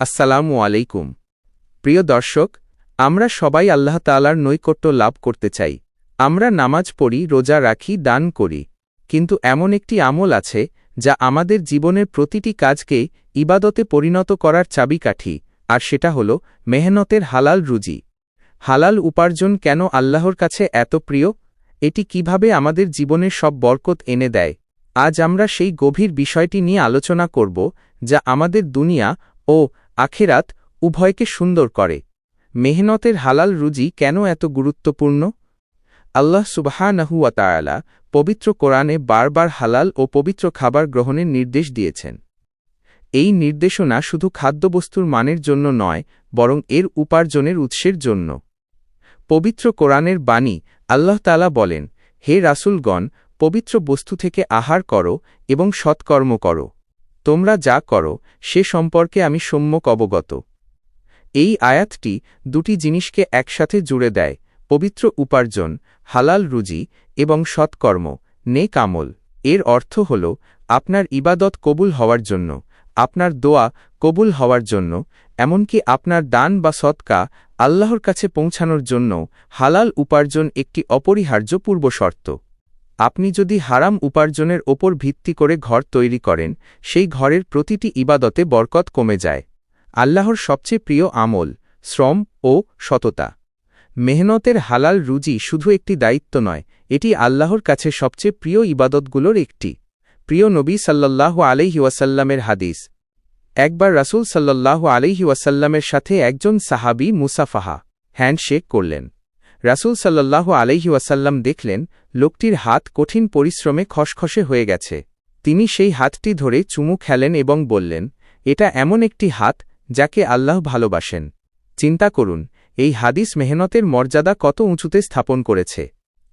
আসসালামু আলাইকুম। প্রিয় দর্শক, আমরা সবাই আল্লাহ তালার নৈকট্য লাভ করতে চাই। আমরা নামাজ পড়ি, রোজা রাখি, দান করি। কিন্তু এমন একটি আমল আছে, যা আমাদের জীবনের প্রতিটি কাজকে ইবাদতে পরিণত করার চাবিকাঠি, আর সেটা হল মেহনতের হালাল রুজি। হালাল উপার্জন কেন আল্লাহর কাছে এত প্রিয়? এটি কীভাবে আমাদের জীবনের সব বরকত এনে দেয়? আজ আমরা সেই গভীর বিষয়টি নিয়ে আলোচনা করব, যা আমাদের দুনিয়া ও আখেরাত উভয়কে সুন্দর করে। মেহনতের হালাল রুজি কেন এত গুরুত্বপূর্ণ? আল্লাহ সুবাহানহুয়াতায়ালা পবিত্র কোরআনে বারবার হালাল ও পবিত্র খাবার গ্রহণের নির্দেশ দিয়েছেন। এই নির্দেশনা শুধু খাদ্যবস্তুর মানের জন্য নয়, বরং এর উপার্জনের উৎসের জন্য। পবিত্র কোরআনের বাণী আল্লাহ তালা বলেন, হে রাসুলগণ, পবিত্র বস্তু থেকে আহার করো এবং সৎকর্ম করো। তোমরা যা করো, সে সম্পর্কে আমি সম্যক অবগত। এই আয়াতটি দুটি জিনিসকে একসাথে জুড়ে দেয়, পবিত্র উপার্জন, হালাল রুজি এবং সৎকর্ম নে কামল এর অর্থ হল, আপনার ইবাদত কবুল হওয়ার জন্য, আপনার দোয়া কবুল হওয়ার জন্য, এমনকি আপনার দান বা সৎকা আল্লাহর কাছে পৌঁছানোর জন্য হালাল উপার্জন একটি অপরিহার্য পূর্বশর্ত। আপনি যদি হারাম উপার্জনের ওপর ভিত্তি করে ঘর তৈরি করেন, সেই ঘরের প্রতিটি ইবাদতে বরকত কমে যায়। আল্লাহর সবচেয়ে প্রিয় আমল, শ্রম ও সততা। মেহনতের হালাল রুজি শুধু একটি দায়িত্ব নয়, এটি আল্লাহর কাছে সবচেয়ে প্রিয় ইবাদতগুলোর একটি। প্রিয় নবী সাল্লাহ আলহি ওয়াসাল্লামের হাদিস। একবার রাসুল সাল্লাহ আলহি ওয়াসাল্লামের সাথে একজন সাহাবি মুসাফাহা, হ্যান্ডশেক করলেন। রাসুল সাল্লাহ আলহি ওয়াসাল্লাম দেখলেন, লোকটির হাত কঠিন পরিশ্রমে খসখসে হয়ে গেছে। তিনি সেই হাতটি ধরে চুমু খেলেন এবং বললেন, এটা এমন একটি হাত যাকে আল্লাহ ভালোবাসেন। চিন্তা করুন, এই হাদিস মেহনতের মর্যাদা কত উঁচুতে স্থাপন করেছে।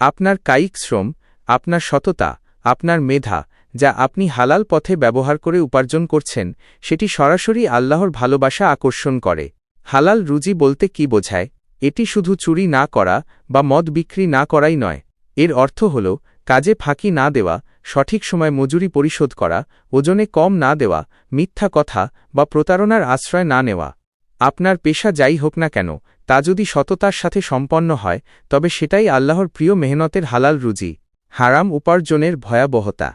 আপনার কায়িক শ্রম, আপনার সততা, আপনার মেধা, যা আপনি হালাল পথে ব্যবহার করে উপার্জন করছেন, সেটি সরাসরি আল্লাহর ভালোবাসা আকর্ষণ করে। হালাল রুজি বলতে কি বোঝায়? এটি শুধু চুরি না করা বা মদ বিক্রি না করাই নয়। এর অর্থ হল, কাজে ফাঁকি না দেওয়া, সঠিক সময় মজুরি পরিশোধ করা, ওজনে কম না দেওয়া, মিথ্যা কথা বা প্রতারণার আশ্রয় না নেওয়া। আপনার পেশা যাই হোক না কেন, তা যদি সততার সাথে সম্পন্ন হয়, তবে সেটাই আল্লাহর প্রিয় মেহনতের হালাল রুজি। হারাম উপার্জনের ভয়াবহতা।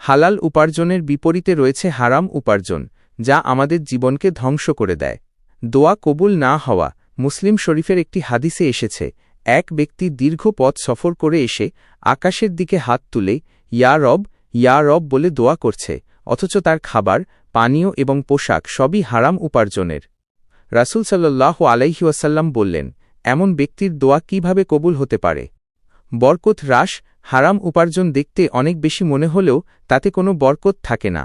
হালাল উপার্জনের বিপরীতে রয়েছে হারাম উপার্জন, যা আমাদের জীবনকে ধ্বংস করে দেয়। দোয়া কবুল না হওয়া মুসলিম শরীফের একটি হাদিসে এসেছে, এক ব্যক্তি দীর্ঘ পথ সফর করে এসে আকাশের দিকে হাত তুলে, ইয়া রব ইয়া রব বলে দোয়া করছে, অথচ তার খাবার, পানীয় এবং পোশাক সবই হারাম উপার্জনের। রাসুল সাল্লাহ আলাইহিওয়াসাল্লাম বললেন, এমন ব্যক্তির দোয়া কীভাবে কবুল হতে পারে? বরকত হ্রাস, হারাম উপার্জন দেখতে অনেক বেশি মনে হলেও তাতে কোনো বরকত থাকে না।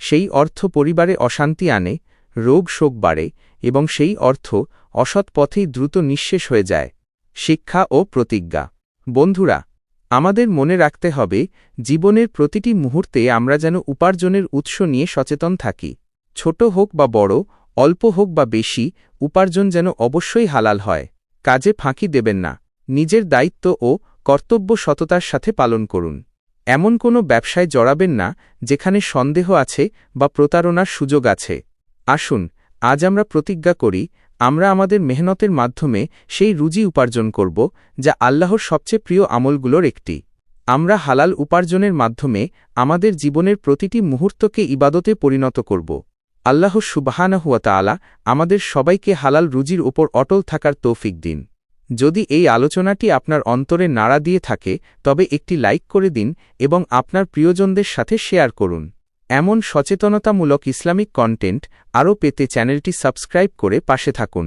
সেই অর্থ পরিবারে অশান্তি আনে, রোগ শোক বাড়ে এবং সেই অর্থ অসৎ পথেই দ্রুত নিঃশেষ হয়ে যায়। শিক্ষা ও প্রতিজ্ঞা। বন্ধুরা, আমাদের মনে রাখতে হবে, জীবনের প্রতিটি মুহূর্তে আমরা যেন উপার্জনের উৎস নিয়ে সচেতন থাকি। ছোট হোক বা বড়, অল্প হোক বা বেশি, উপার্জন যেন অবশ্যই হালাল হয়। কাজে ফাঁকি দেবেন না। নিজের দায়িত্ব ও কর্তব্য সততার সাথে পালন করুন। এমন কোনো ব্যবসায় জড়াবেন না, যেখানে সন্দেহ আছে বা প্রতারণার সুযোগ আছে। আসুন আজ আমরা প্রতিজ্ঞা করি, আমরা আমাদের মেহনতের মাধ্যমে সেই রুজি উপার্জন করব, যা আল্লাহর সবচেয়ে প্রিয় আমলগুলোর একটি। আমরা হালাল উপার্জনের মাধ্যমে আমাদের জীবনের প্রতিটি মুহূর্তকে ইবাদতে পরিণত করব। আল্লাহ সুবাহানহুয়াতালা আমাদের সবাইকে হালাল রুজির ওপর অটল থাকার তৌফিক দিন। যদি এই আলোচনাটি আপনার অন্তরে নাড়া দিয়ে থাকে, তবে একটি লাইক করে দিন এবং আপনার প্রিয়জনদের সাথে শেয়ার করুন। এমন সচেতনতামূলক ইসলামিক কন্টেন্ট আরও পেতে চ্যানেলটি সাবস্ক্রাইব করে পাশে থাকুন।